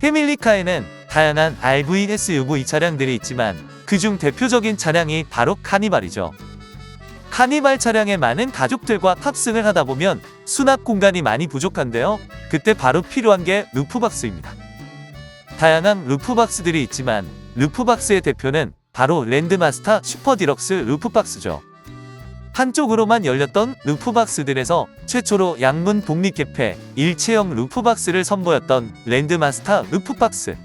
패밀리카에는 다양한 RV, SUV 차량들이 있지만 그중 대표적인 차량이 바로 카니발이죠. 카니발 차량에 많은 가족들과 탑승을 하다 보면 수납 공간이 많이 부족한데요. 그때 바로 필요한 게 루프박스입니다. 다양한 루프박스들이 있지만 루프박스의 대표는 바로 랜드마스터 슈퍼 디럭스 루프박스죠. 한쪽으로만 열렸던 루프박스들에서 최초로 양문 독립 개폐 일체형 루프박스를 선보였던 랜드마스터 루프박스.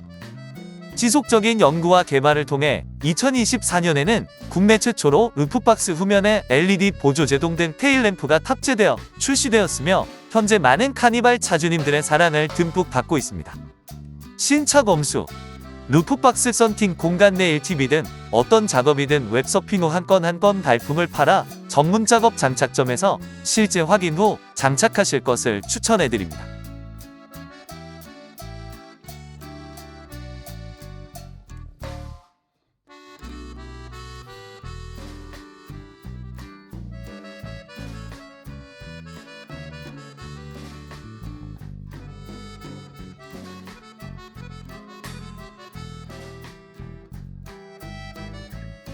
지속적인 연구와 개발을 통해 2024년에는 국내 최초로 루프박스 후면에 LED 보조 제동등 테일램프가 탑재되어 출시되었으며 현재 많은 카니발 차주님들의 사랑을 듬뿍 받고 있습니다. 신차 검수 루프박스 썬팅 공간 내 LTV든 어떤 작업이든 웹서핑 후 한 건 한 건 발품을 팔아 전문 작업 장착점에서 실제 확인 후 장착하실 것을 추천해드립니다.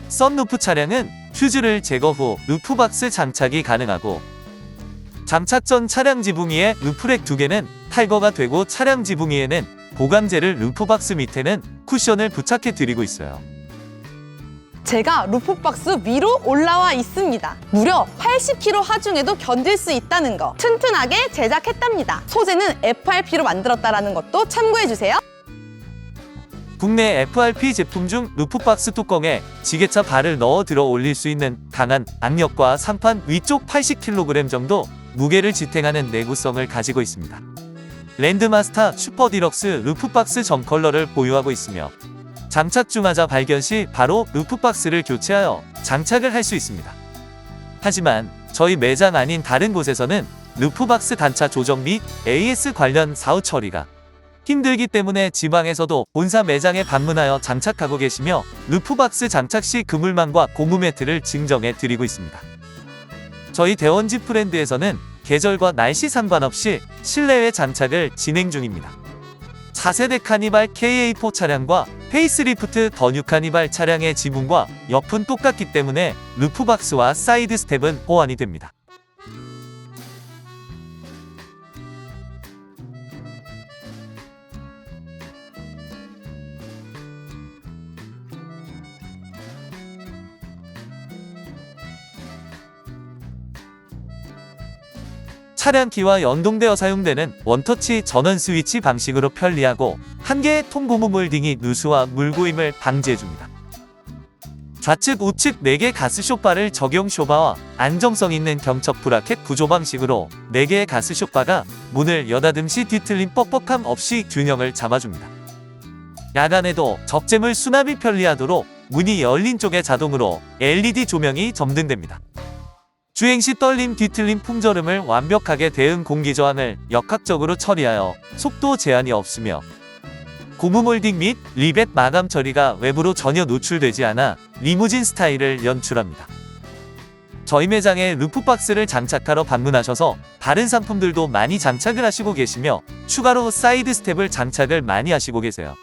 썬루프 차량은 퓨즈를 제거 후 루프박스 장착이 가능하고 장착 전 차량 지붕 위에 루프렉 두 개는 탈거가 되고 차량 지붕 위에는 보강제를 루프박스 밑에는 쿠션을 부착해 드리고 있어요. 제가 루프박스 위로 올라와 있습니다. 무려 80kg 하중에도 견딜 수 있다는 거 튼튼하게 제작했답니다. 소재는 FRP로 만들었다는 것도 참고해주세요. 국내 FRP 제품 중 루프박스 뚜껑에 지게차 발을 넣어 들어 올릴 수 있는 강한 악력과 상판 위쪽 80kg 정도 무게를 지탱하는 내구성을 가지고 있습니다. 랜드마스터 슈퍼 디럭스 루프박스 전 컬러를 보유하고 있으며 장착 중하자 발견 시 바로 루프박스를 교체하여 장착을 할 수 있습니다. 하지만 저희 매장 아닌 다른 곳에서는 루프박스 단차 조정 및 AS 관련 사후 처리가 힘들기 때문에 지방에서도 본사 매장에 방문하여 장착하고 계시며 루프박스 장착 시 그물망과 고무 매트를 증정해 드리고 있습니다. 저희 대원지 브랜드에서는 계절과 날씨 상관없이 실내외 장착을 진행 중입니다. 4세대 카니발 KA4 차량과 페이스리프트 더 뉴 카니발 차량의 지붕과 옆은 똑같기 때문에 루프박스와 사이드 스텝은 호환이 됩니다. 차량 키와 연동되어 사용되는 원터치 전원 스위치 방식으로 편리하고 한 개의 통고무 몰딩이 누수와 물고임을 방지해줍니다. 좌측 우측 4개 가스 쇼바를 적용 쇼바와 안정성 있는 경첩 브라켓 구조 방식으로 4개의 가스 쇼바가 문을 여닫음시 뒤틀림 뻑뻑함 없이 균형을 잡아줍니다. 야간에도 적재물 수납이 편리하도록 문이 열린 쪽에 자동으로 LED 조명이 점등됩니다. 주행 시 떨림 뒤틀림 풍절음을 완벽하게 대응 공기 저항을 역학적으로 처리하여 속도 제한이 없으며 고무 몰딩 및 리벳 마감 처리가 외부로 전혀 노출되지 않아 리무진 스타일을 연출합니다. 저희 매장에 루프박스를 장착하러 방문하셔서 다른 상품들도 많이 장착을 하시고 계시며 추가로 사이드 스텝을 장착을 많이 하시고 계세요.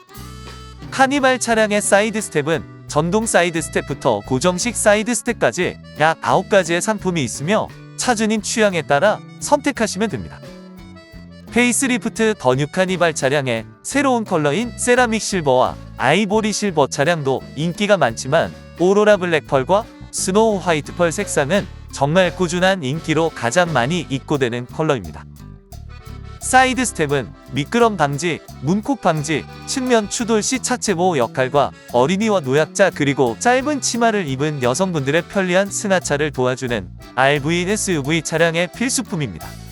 카니발 차량의 사이드 스텝은 전동 사이드 스텝부터 고정식 사이드 스텝까지 약 9가지의 상품이 있으며 차주님 취향에 따라 선택하시면 됩니다. 페이스리프트 더뉴 카니발 차량의 새로운 컬러인 세라믹 실버와 아이보리 실버 차량도 인기가 많지만 오로라 블랙 펄과 스노우 화이트 펄 색상은 정말 꾸준한 인기로 가장 많이 입고되는 컬러입니다. 사이드 스텝은 미끄럼 방지, 문콕 방지, 측면 추돌 시 차체 보호 역할과 어린이와 노약자 그리고 짧은 치마를 입은 여성분들의 편리한 승하차를 도와주는 RV SUV 차량의 필수품입니다.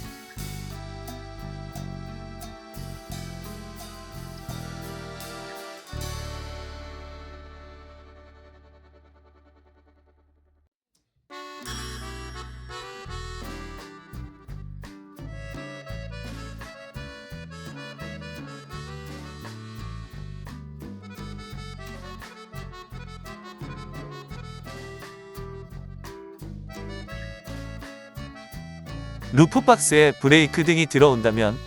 루프박스에 브레이크 등이 들어온다면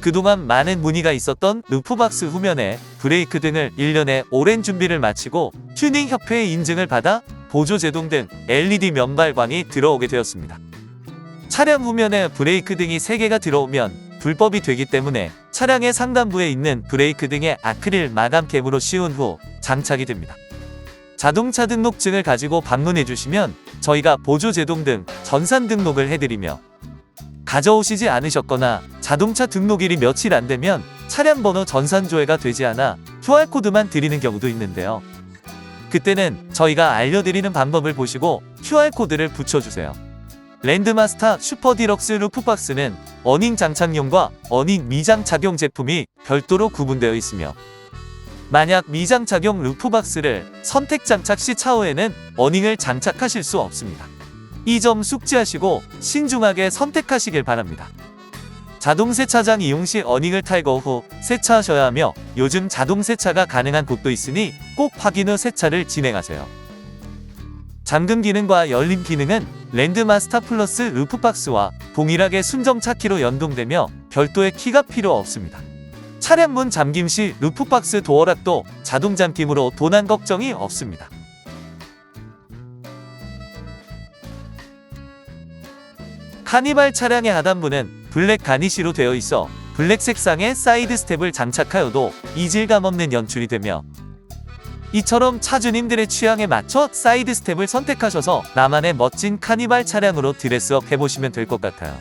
그동안 많은 문의가 있었던 루프박스 후면에 브레이크 등을 1년에 오랜 준비를 마치고 튜닝협회의 인증을 받아 보조 제동 등 LED 면발광이 들어오게 되었습니다. 차량 후면에 브레이크 등이 3개가 들어오면 불법이 되기 때문에 차량의 상단부에 있는 브레이크 등의 아크릴 마감캡으로 씌운 후 장착이 됩니다. 자동차 등록증을 가지고 방문해 주시면 저희가 보조 제동 등 전산 등록을 해드리며 가져오시지 않으셨거나 자동차 등록일이 며칠 안 되면 차량 번호 전산 조회가 되지 않아 QR코드만 드리는 경우도 있는데요. 그때는 저희가 알려드리는 방법을 보시고 QR코드를 붙여주세요. 랜드마스터 슈퍼 디럭스 루프박스는 어닝 장착용과 어닝 미장 착용 제품이 별도로 구분되어 있으며 만약 미장 착용 루프박스를 선택 장착 시 차후에는 어닝을 장착하실 수 없습니다. 이 점 숙지하시고 신중하게 선택하시길 바랍니다. 자동 세차장 이용 시 어닝을 탈거 후 세차하셔야 하며 요즘 자동 세차가 가능한 곳도 있으니 꼭 확인 후 세차를 진행하세요. 잠금 기능과 열림 기능은 랜드마스터 플러스 루프박스와 동일하게 순정 차키로 연동되며 별도의 키가 필요 없습니다. 차량 문 잠김 시 루프박스 도어락도 자동 잠김으로 도난 걱정이 없습니다. 카니발 차량의 하단부는 블랙 가니시로 되어 있어 블랙 색상의 사이드 스텝을 장착하여도 이질감 없는 연출이 되며 이처럼 차주님들의 취향에 맞춰 사이드 스텝을 선택하셔서 나만의 멋진 카니발 차량으로 드레스업 해보시면 될 것 같아요.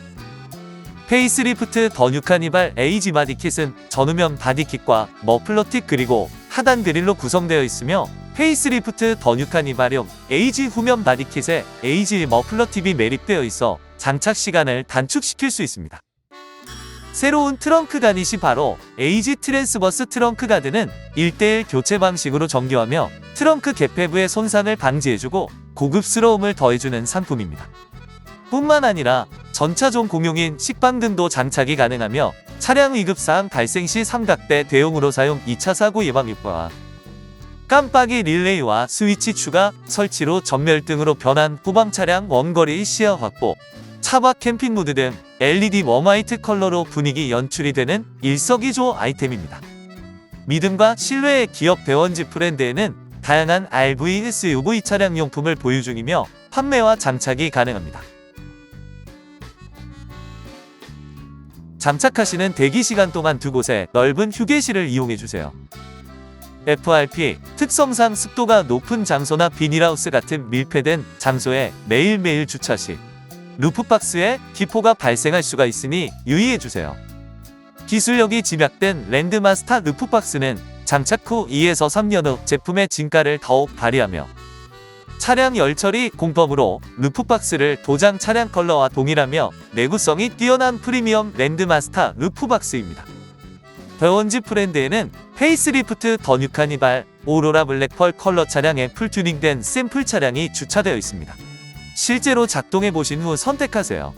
페이스리프트 더 뉴 카니발 에이지 바디킷은 전후면 바디킷과 머플러 틱 그리고 하단 그릴로 구성되어 있으며 페이스리프트 더 뉴 카니발용 에이지 후면 바디킷에 에이지 머플러 팁이 매립되어 있어 장착 시간을 단축시킬 수 있습니다. 새로운 트렁크 가닛이 바로 에이지 트랜스버스 트렁크 가드는 1대1 교체 방식으로 정교하며 트렁크 개폐부의 손상을 방지해주고 고급스러움을 더해주는 상품입니다. 뿐만 아니라 전차종 공용인 식빵 등도 장착이 가능하며 차량 위급사항 발생 시 삼각대 대용으로 사용 2차 사고 예방 효과와 깜빡이 릴레이와 스위치 추가 설치로 전멸 등으로 변한 후방 차량 원거리 시야 확보 차박 캠핑 모드 등 LED 웜화이트 컬러로 분위기 연출이 되는 일석이조 아이템입니다. 믿음과 신뢰의 기업 대원지 브랜드에는 다양한 RV, SUV 차량 용품을 보유 중이며 판매와 장착이 가능합니다. 장착하시는 대기 시간 동안 두 곳에 넓은 휴게실을 이용해 주세요. FRP 특성상 습도가 높은 장소나 비닐하우스 같은 밀폐된 장소에 매일매일 주차 시 루프박스에 기포가 발생할 수가 있으니 유의해 주세요. 기술력이 집약된 랜드마스터 루프박스는 장착 후 2에서 3년 후 제품의 진가를 더욱 발휘하며 차량 열처리 공법으로 루프박스를 도장 차량 컬러와 동일하며 내구성이 뛰어난 프리미엄 랜드마스터 루프박스입니다. 더원지 브랜드에는 페이스리프트 더 뉴 카니발 오로라 블랙펄 컬러 차량에 풀튜닝된 샘플 차량이 주차되어 있습니다. 실제로 작동해 보신 후 선택하세요.